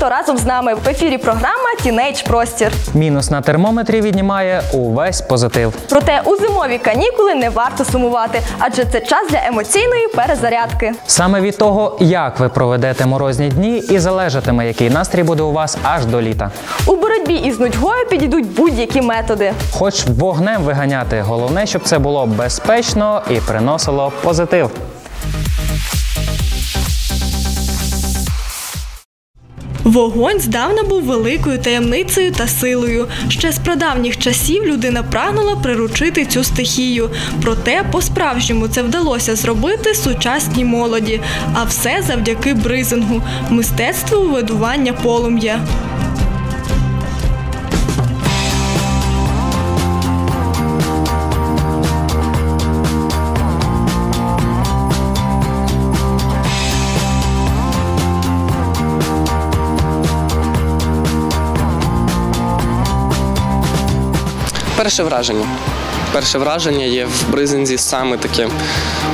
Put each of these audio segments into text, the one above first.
хто разом з нами в ефірі. Програма Тінейдж Простір. Мінус на термометрі віднімає увесь позитив. Проте у зимові канікули не варто сумувати, адже це час для емоційної перезарядки. Саме від того, як ви проведете морозні дні, і залежатиме, який настрій буде у вас аж до літа. У боротьбі із нудьгою підійдуть будь-які методи. Хоч вогнем виганяти, головне, щоб це було безпечно і приносило позитив. Вогонь здавна був великою таємницею та силою. Ще з прадавніх часів людина прагнула приручити цю стихію. Проте по-справжньому це вдалося зробити сучасній молоді, а все завдяки бризингу, мистецтву видування полум'я. Перше враження. Перше враження є в бризинзі саме таке,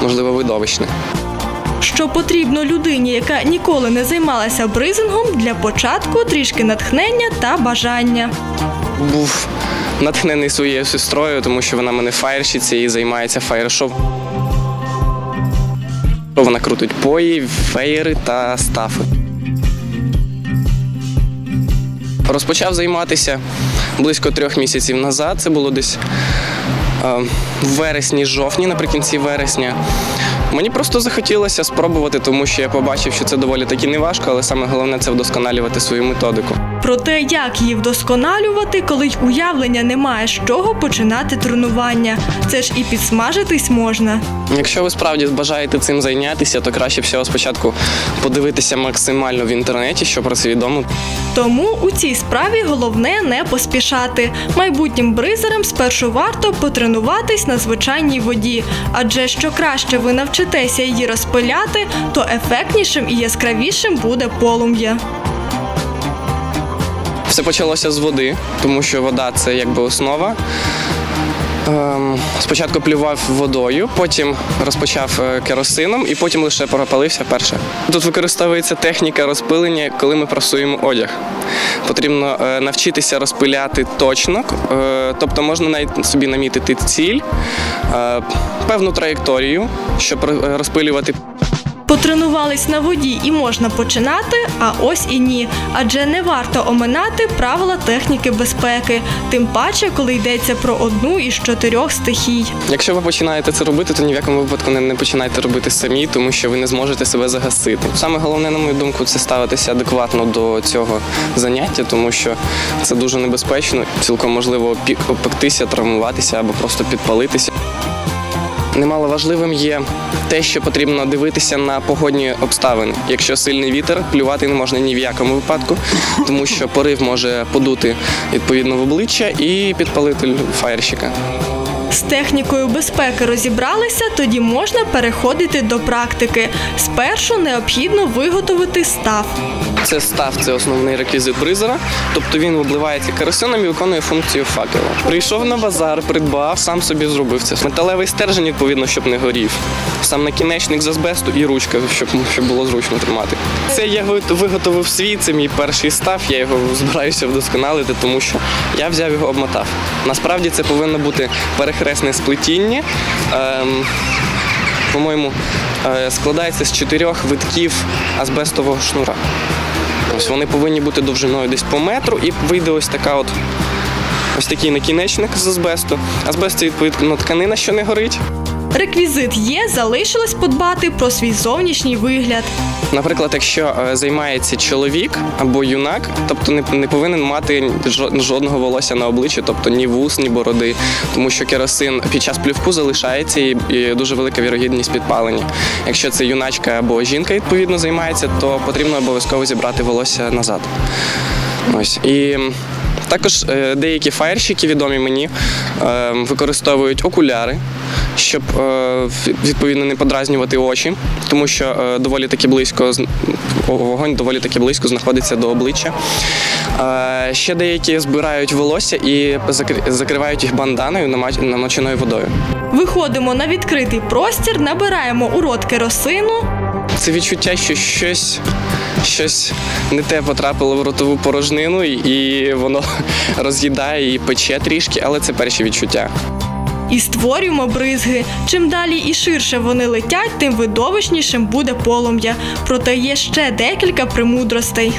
можливо, видовищне. Що потрібно людині, яка ніколи не займалася бризингом, для початку трішки натхнення та бажання. Був натхнений своєю сестрою, тому що вона мене фаєрщиця і займається фаєр-шоу. Вона крутить пої, феєри та стафи. Розпочав займатися близько трьох місяців назад. Це було десь е, в вересні-жовтні, наприкінці вересня. Мені просто захотілося спробувати, тому що я побачив, що це доволі таки неважко, але саме головне це вдосконалювати свою методику. Про те, як її вдосконалювати, коли й уявлення немає, з чого починати тренування. Це ж і підсмажитись можна. Якщо ви справді бажаєте цим зайнятися, то краще всього спочатку подивитися максимально в інтернеті, що про це відомо. Тому у цій справі головне не поспішати. Майбутнім бризерам спершу варто потренуватись на звичайній воді, адже що краще ви навчитеся її розпиляти, то ефектнішим і яскравішим буде полум'я. Все почалося з води, тому що вода це якби основа. Ем, спочатку плював водою, потім розпочав е, керосином і потім лише пропалився перше. Тут використовується техніка розпилення, коли ми прасуємо одяг. Потрібно е, навчитися розпиляти точно, е, тобто можна навіть собі намітити ціль, певну траєкторію, щоб розпилювати Потренувались на воді і можна починати, а ось і ні. Адже не варто оминати правила техніки безпеки, тим паче, коли йдеться про одну із чотирьох стихій. Якщо ви починаєте це робити, то ні в якому випадку не, починайте робити самі, тому що ви не зможете себе загасити. Саме головне, на мою думку, це ставитися адекватно до цього заняття, тому що це дуже небезпечно. Цілком можливо опі- опектися, травмуватися або просто підпалитися. Немало важливим є те, що потрібно дивитися на погодні обставини. Якщо сильний вітер, плювати не можна ні в якому випадку, тому що порив може подути відповідно в обличчя і підпалити фаєрщика. З технікою безпеки розібралися, тоді можна переходити до практики. Спершу необхідно виготовити став. Це став, це основний реквізит бризера, тобто він обливається керосином і виконує функцію факела. Прийшов на базар, придбав, сам собі зробив це. Металевий стержень, відповідно, щоб не горів. Сам накінечник з азбесту і ручка, щоб, щоб було зручно тримати. Це я виготовив свій, це мій перший став. Я його збираюся вдосконалити, тому що я взяв його обмотав. Насправді це повинно бути перехресне сплетіння. Ем, по-моєму, е, складається з чотирьох витків азбестового шнура. Ось вони повинні бути довжиною десь по метру, і вийде ось така от. Ось такий накінечник з азбесту. Азбест це відповідно тканина, що не горить. Реквізит є, залишилось подбати про свій зовнішній вигляд. Наприклад, якщо е, займається чоловік або юнак, тобто не, не повинен мати жодного волосся на обличчі, тобто ні вус, ні бороди, тому що керосин під час плювку залишається і, і дуже велика вірогідність підпалення. Якщо це юначка або жінка відповідно займається, то потрібно обов'язково зібрати волосся назад. Ось і. Також е, деякі фаєрщики, відомі мені, е, використовують окуляри, щоб е, відповідно не подразнювати очі, тому що е, доволі таки близько вогонь доволі таки близько знаходиться до обличчя. Е, Ще деякі збирають волосся і закри- закривають їх банданою намоченою водою. Виходимо на відкритий простір, набираємо у рот керосину. Це відчуття, що щось, щось не те потрапило в ротову порожнину, і воно роз'їдає і пече трішки, але це перші відчуття. І створюємо бризги. Чим далі і ширше вони летять, тим видовищнішим буде полум'я. Проте є ще декілька премудростей.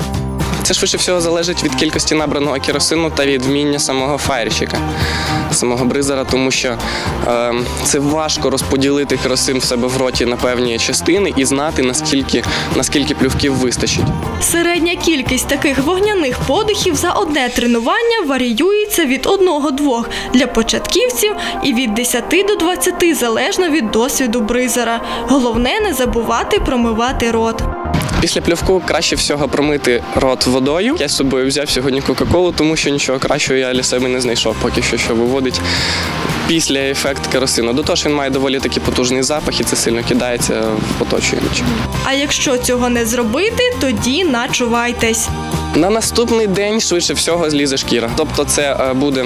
Це швидше всього залежить від кількості набраного керосину та від вміння самого фаєрщика, самого бризера, тому що е, це важко розподілити керосин в себе в роті на певні частини і знати наскільки, наскільки плювків вистачить. Середня кількість таких вогняних подихів за одне тренування варіюється від 1-2 для початківців і від 10 до 20 залежно від досвіду бризера. Головне не забувати промивати рот. Після плювку краще всього промити рот водою. Я з собою взяв сьогодні Кока-Колу, тому що нічого кращого я для себе не знайшов, поки що, що виводить після ефект керосину. До того ж він має доволі такий потужний запах і це сильно кидається в оточуючи. А якщо цього не зробити, тоді начувайтесь. На наступний день швидше всього злізе шкіра. Тобто це е, буде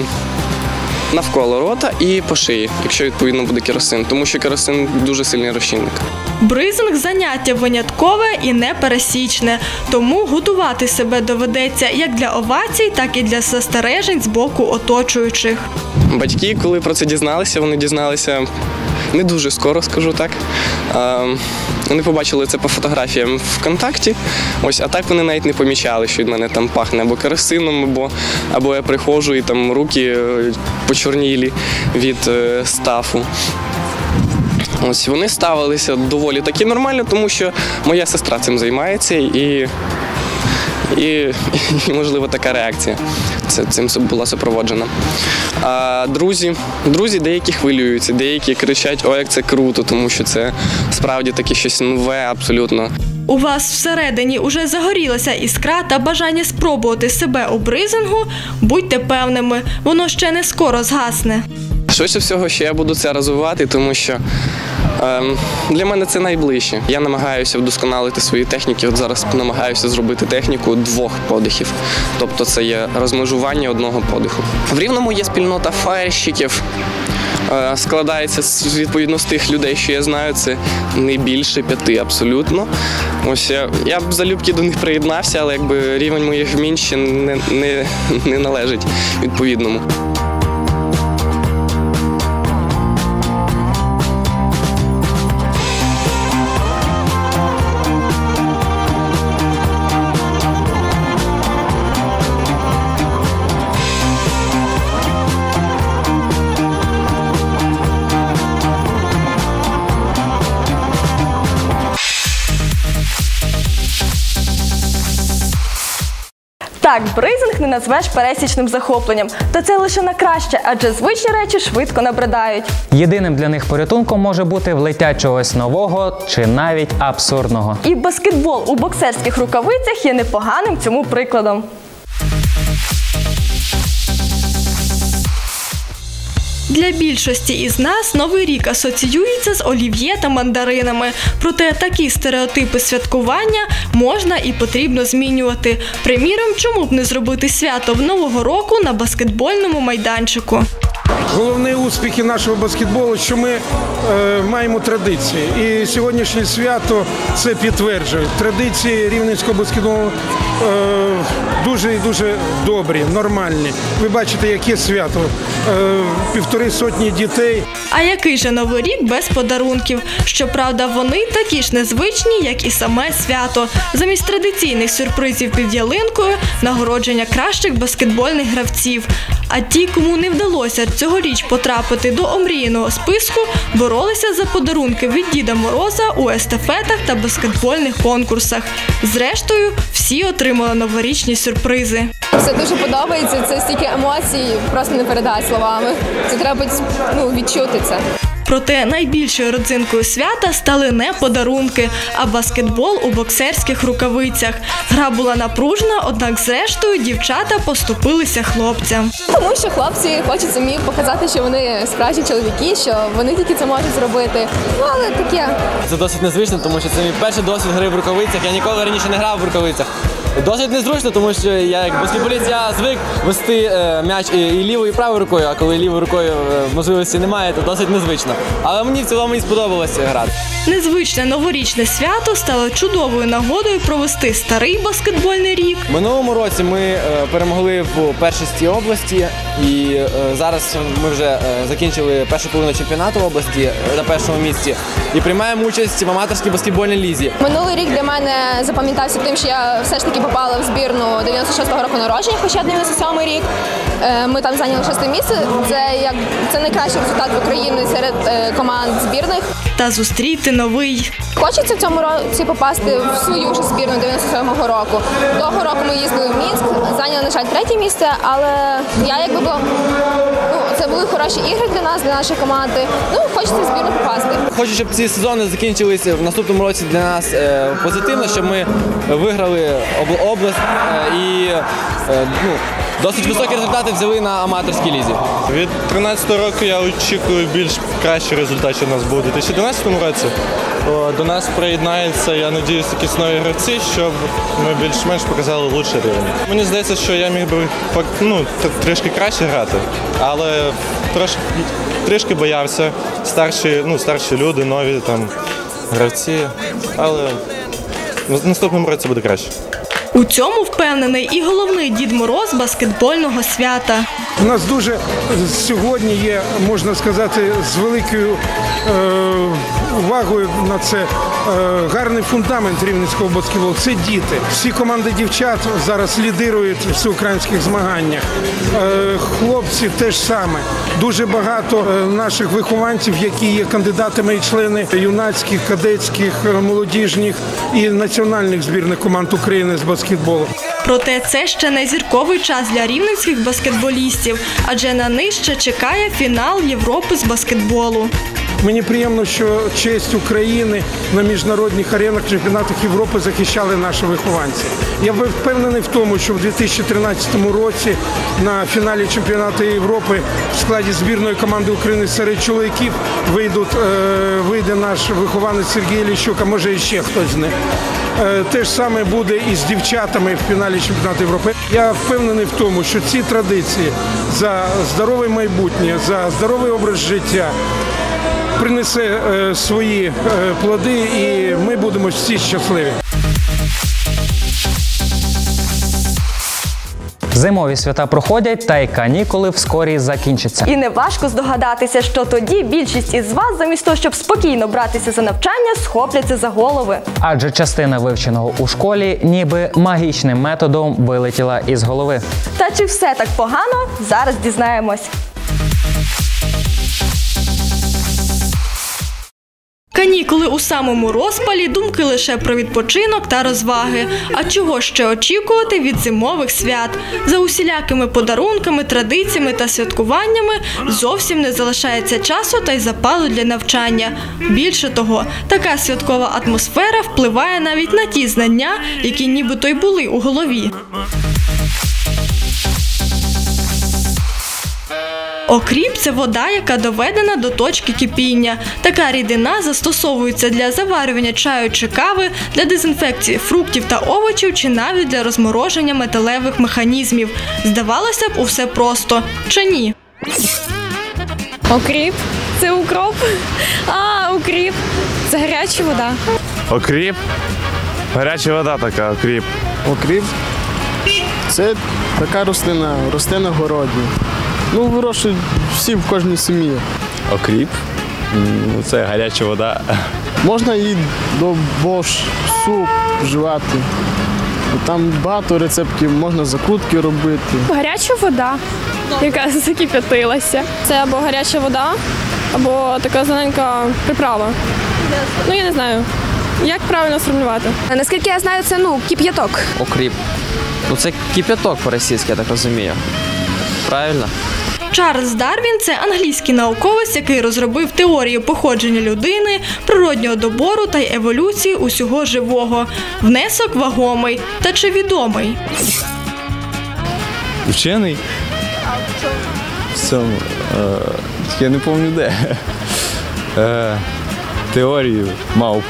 навколо рота і по шиї, якщо відповідно буде керосин, тому що керосин дуже сильний розчинник. Бризинг заняття виняткове і непересічне, тому готувати себе доведеться як для овацій, так і для застережень з боку оточуючих. Батьки, коли про це дізналися, вони дізналися не дуже скоро, скажу так. Вони побачили це по фотографіям ВКонтакті. Ось, а так вони навіть не помічали, що від мене там пахне або керосином, або, або я приходжу і там руки е, почорнілі від е, стафу. Ось вони ставилися доволі таки нормально, тому що моя сестра цим займається і. І, і можливо така реакція це цим була супроводжена. А друзі, друзі деякі хвилюються, деякі кричать: о, як це круто, тому що це справді таке щось нове, абсолютно. У вас всередині уже загорілася іскра та бажання спробувати себе у бризингу, будьте певними, воно ще не скоро згасне. Швидше всього, що я буду це розвивати, тому що ем, для мене це найближче. Я намагаюся вдосконалити свої техніки. От зараз намагаюся зробити техніку двох подихів. Тобто це є розмежування одного подиху. В рівному є спільнота фаєрщиків. Е, Складається з відповідно з тих людей, що я знаю, це не більше п'яти абсолютно. Ось я, я б залюбки до них приєднався, але якби рівень моїх вмінь ще не, не, не належить відповідному. Назвеш пересічним захопленням, та це лише на краще, адже звичні речі швидко набридають. Єдиним для них порятунком може бути влиття чогось нового чи навіть абсурдного. І баскетбол у боксерських рукавицях є непоганим цьому прикладом. Для більшості із нас новий рік асоціюється з олів'є та мандаринами. Проте такі стереотипи святкування можна і потрібно змінювати. Приміром, чому б не зробити свято в нового року на баскетбольному майданчику? Головний успіхи нашого баскетболу, що ми е, маємо традиції. І сьогоднішнє свято це підтверджує. Традиції рівненського баскетболу е, дуже і дуже добрі, нормальні. Ви бачите, яке свято. Е, півтори сотні дітей. А який же новий рік без подарунків? Щоправда, вони такі ж незвичні, як і саме свято. Замість традиційних сюрпризів під ялинкою нагородження кращих баскетбольних гравців. А ті, кому не вдалося цьогоріч потрапити до омріяного списку, боролися за подарунки від Діда Мороза у естафетах та баскетбольних конкурсах. Зрештою, всі отримали новорічні сюрпризи. Все дуже подобається. Це стільки емоцій, просто не передати словами. Це треба ну, відчути це. Проте найбільшою родзинкою свята стали не подарунки, а баскетбол у боксерських рукавицях. Гра була напружена, однак зрештою дівчата поступилися хлопцям. Тому що хлопці хочуть самі показати, що вони справжні чоловіки, що вони тільки це можуть зробити. Ну але таке. Це досить незвично, тому що це мій перший досвід гри в рукавицях. Я ніколи раніше не грав в рукавицях. Досить незручно, тому що я як баскетболіст я звик вести е, м'яч і, і лівою, і правою рукою, а коли лівою рукою е, можливості немає, то досить незвично. Але мені в цілому і сподобалося грати. Незвичне новорічне свято стало чудовою нагодою провести старий баскетбольний рік Минулому році ми е, перемогли в першості області, і е, зараз ми вже е, закінчили першу половину чемпіонату області е, на першому місці і приймаємо участь в аматорській баскетбольній лізі. Минулий рік для мене запам'ятався тим, що я все ж таки попала в збірну 96-го року народження, хоча 97-й рік. Е, Ми там зайняли шосте місце. Це як це найкращий результат в Україні серед е, команд збірних. та зустріти новий. Хочеться в цьому році попасти в свою ж збірну 97-го року. Того року ми їздили в Мінськ, зайняли, на жаль, третє місце, але я якби була, ну, це були хороші ігри для нас, для нашої команди. Ну, хочеться збірно попасти. Хочу, щоб ці сезони закінчилися в наступному році для нас е, позитивно, щоб ми виграли об- область е, і е, ну, досить високі результати взяли на аматорській лізі. Від 13 року я очікую більш кращий результат, що у нас буде. У 2012 році до нас приєднається, я надіюсь, якісь нові гравці, щоб ми більш-менш показали лучший рівень. Мені здається, що я міг би ну, трішки краще грати, але трошки, трішки боявся. Старші, ну, старші люди, нові там гравці. Але в наступному році буде краще. У цьому впевнений і головний Дід Мороз баскетбольного свята. У нас дуже сьогодні є, можна сказати, з великою е, увагою на це е, гарний фундамент рівненського баскетболу. Це діти. Всі команди дівчат зараз лідирують в всеукраїнських змаганнях. Е, хлопці теж саме. Дуже багато е, наших вихованців, які є кандидатами і члени юнацьких, кадетських, е, молодіжних і національних збірних команд України з баскетболу. Проте це ще не зірковий час для рівненських баскетболістів, адже на них ще чекає фінал Європи з баскетболу. Мені приємно, що честь України на міжнародних аренах чемпіонатах Європи захищали наші вихованці. Я впевнений в тому, що в 2013 році на фіналі чемпіонату Європи в складі збірної команди України серед чоловіків вийдуть, е, вийде наш вихованець Сергій Ліщук, а може і ще хтось з них. Е, Те ж саме буде і з дівчатами в фіналі чемпіонату Європи. Я впевнений в тому, що ці традиції за здорове майбутнє, за здоровий образ життя принесе е, свої е, плоди, і ми будемо всі щасливі. Зимові свята проходять, та й канікули вскорі закінчаться. І не важко здогадатися, що тоді більшість із вас, замість того, щоб спокійно братися за навчання, схопляться за голови. Адже частина вивченого у школі ніби магічним методом вилетіла із голови. Та чи все так погано? Зараз дізнаємось. Канікули у самому розпалі, думки лише про відпочинок та розваги. А чого ще очікувати від зимових свят? За усілякими подарунками, традиціями та святкуваннями зовсім не залишається часу та й запалу для навчання. Більше того, така святкова атмосфера впливає навіть на ті знання, які нібито й були у голові. Окріп це вода, яка доведена до точки кипіння. Така рідина застосовується для заварювання чаю чи кави, для дезінфекції фруктів та овочів чи навіть для розмороження металевих механізмів. Здавалося б, усе просто чи ні? Окріп. Це укроп. А, укріп. Це гаряча вода. Окріп. Гаряча вода така, окріп. Окріп це така рослина, росте на городі. Ну, вирощують всі в кожній сім'ї. Окріп. Ну, це гаряча вода. Можна і до борщ, суп вживати. Там багато рецептів, можна закрутки робити. Гаряча вода, яка закип'ятилася. Це або гаряча вода, або така зелененька приправа. Ну, я не знаю. Як правильно сформулювати? Наскільки я знаю, це ну кип'яток. Окріп. Ну це кип'яток по-російськи, я так розумію. Правильно? Чарльз Дарвін це англійський науковець, який розробив теорію походження людини, природнього добору та й еволюції усього живого. Внесок вагомий та чи відомий. Вчений? В цьому. Е, я не пам'ятаю де. Е, теорію мавп.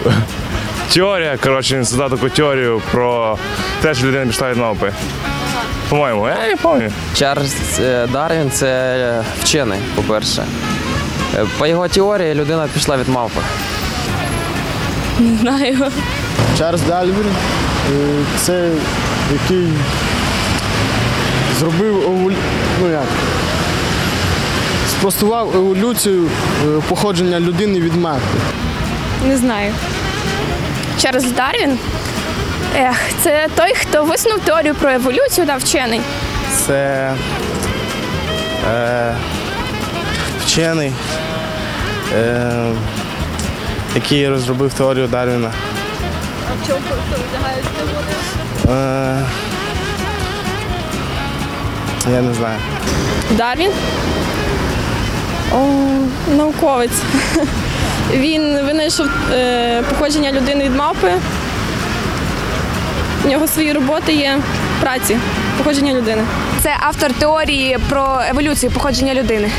теорія. Коротше, він сказав таку теорію про те, що людина пішла від мавпи. По-моєму, я не пам'ятаю. Чарльз е, Дарвін це е, вчений, по-перше. Е, По його теорії людина пішла від мавпи. Не знаю. Чарльз Дальвін е, це який зробив еволю... ну як, спростував еволюцію походження людини від мавпи. Не знаю. Чарльз Дарвін? Ех, це той, хто висунув теорію про еволюцію та вчений. Це е, вчений, е, який розробив теорію Дарвіна. А в чому Е, я не знаю. Дарвін? О, науковець. Він винайшов е, походження людини від мавпи. У нього свої роботи є праці, походження людини. Це автор теорії про еволюцію походження людини.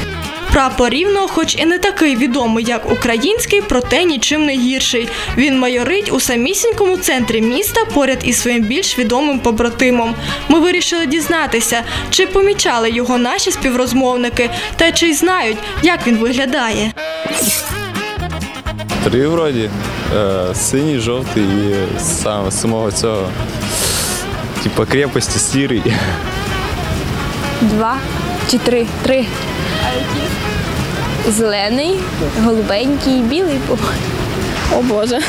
Прапор рівного, хоч і не такий відомий, як український, проте нічим не гірший. Він майорить у самісінькому центрі міста поряд із своїм більш відомим побратимом. Ми вирішили дізнатися, чи помічали його наші співрозмовники, та чи знають, як він виглядає. Три вроді. Е, Синій, жовтий і сам, самого цього. Типа крепості сірий. Два чи три? Три. Зелений, голубенький, білий. О Боже.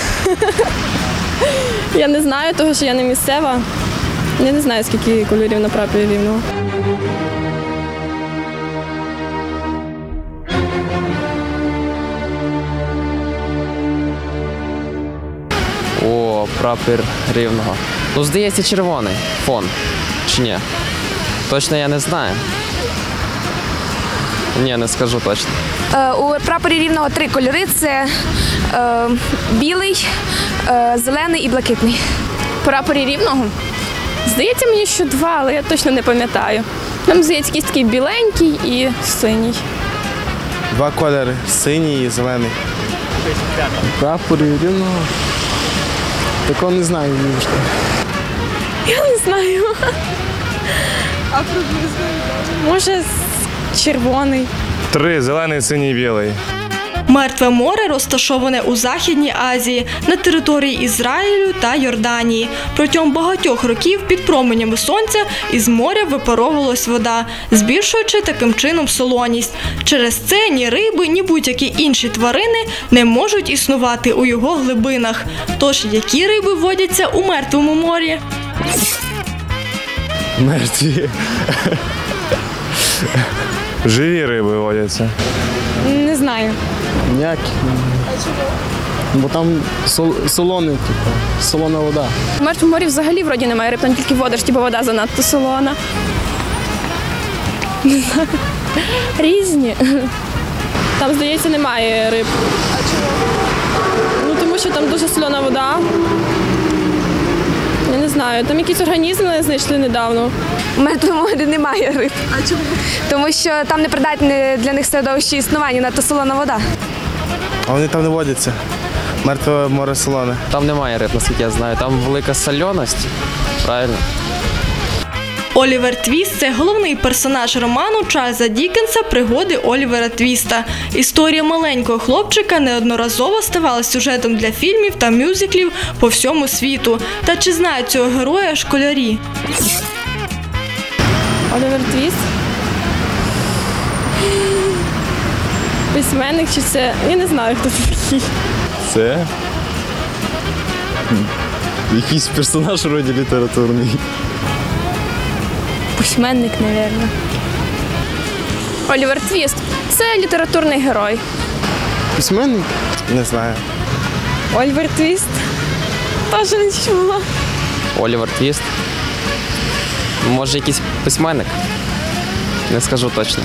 Я не знаю, того що я не місцева. Я не знаю, скільки кольорів на прапорі рівного. О, прапор рівного. Ну, здається, червоний фон. Чи ні? Точно я не знаю. Ні, не скажу точно. Е, у прапорі рівного три кольори: це е, білий, е, зелений і блакитний. Прапорі рівного? Здається мені, що два, але я точно не пам'ятаю. Нам здається, якийсь такий біленький і синій. Два кольори синій і зелений. Прапори рівного. Такого не знаю, вибачте. Я не знаю. А приблизно? Може, червоний. Три зелений, синій, білий. Мертве море розташоване у Західній Азії на території Ізраїлю та Йорданії. Протягом багатьох років під променями сонця із моря випаровувалась вода, збільшуючи таким чином солоність. Через це ні риби, ні будь-які інші тварини не можуть існувати у його глибинах. Тож які риби водяться у мертвому морі? Мертві. Живі риби водяться. Не знаю. Ніякі. Бо там сол, солоне, типу, солона вода. В мертвому морі взагалі вроді немає риб, там тільки вода ж типу вода занадто солона. Не знаю. Різні. Там, здається, немає риб. А чому? Ну тому що там дуже солона вода. Я не знаю, там якісь організми знайшли недавно. У мертвому морі немає риб. А чому? Тому що там не придатне для них середовище існування, надто солона вода. А вони там не водяться. Мертве море солоне. Там немає риб, наскільки я знаю. Там велика сольоність. Правильно? Олівер Твіст це головний персонаж роману Чарльза Дікенса Пригоди Олівера Твіста. Історія маленького хлопчика неодноразово ставала сюжетом для фільмів та мюзиклів по всьому світу. Та чи знають цього героя школярі? Олівер Твіст. Письменник чи це. Я не знаю, хто це такий. Це якийсь персонаж вроді літературний. Письменник, мабуть. Олівер Твіст. Це літературний герой. Письменник? Не знаю. Олівер Твіст. Теж не чула. Олівер Твіст. Може, якийсь письменник? Не скажу точно.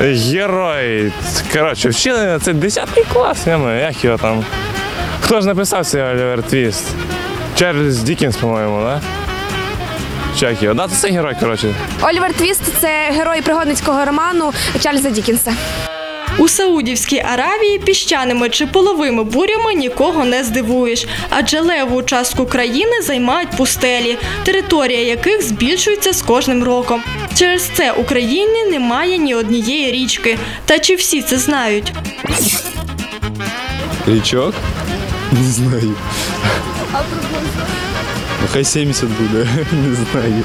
Герой. Коротше, вчили це 10 клас, не знаю, як його там. Хто ж написав цей Олівер Твіст? Чарльз Дікінс, по-моєму, да? Чи його? Да, це герой, коротше. Олівер Твіст це герой пригодницького роману Чарльза Дікінса. У Саудівській Аравії піщаними чи половими бурями нікого не здивуєш, адже леву частку країни займають пустелі, територія яких збільшується з кожним роком. Через це Україні немає ні однієї річки. Та чи всі це знають? Річок? Не знаю. Ну, хай 70 буде, не знаю.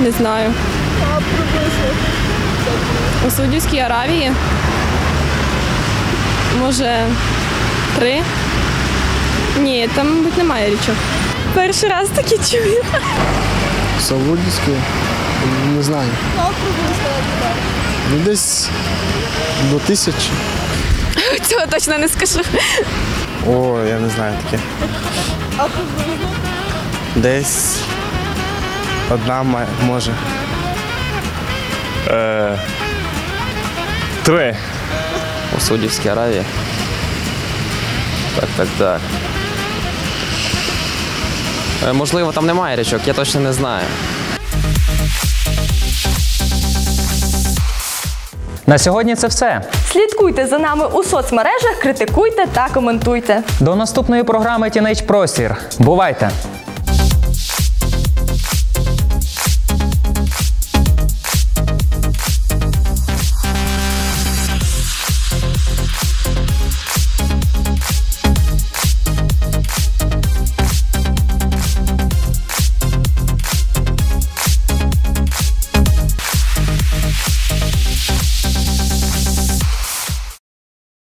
Не знаю. У Саудівській Аравії. Може, три? Ні, там, мабуть, немає річок. Перший раз таке чую. Саудівське? Не знаю. Ну, десь до тисячі. Цього точно не скажу. О, я не знаю таке. Десь одна може. Е, три. У Саудівській Аравії. Так, так, так. Е, Можливо, там немає річок, я точно не знаю. На сьогодні це все. Слідкуйте за нами у соцмережах, критикуйте та коментуйте. До наступної програми Тінейдж Простір. Бувайте!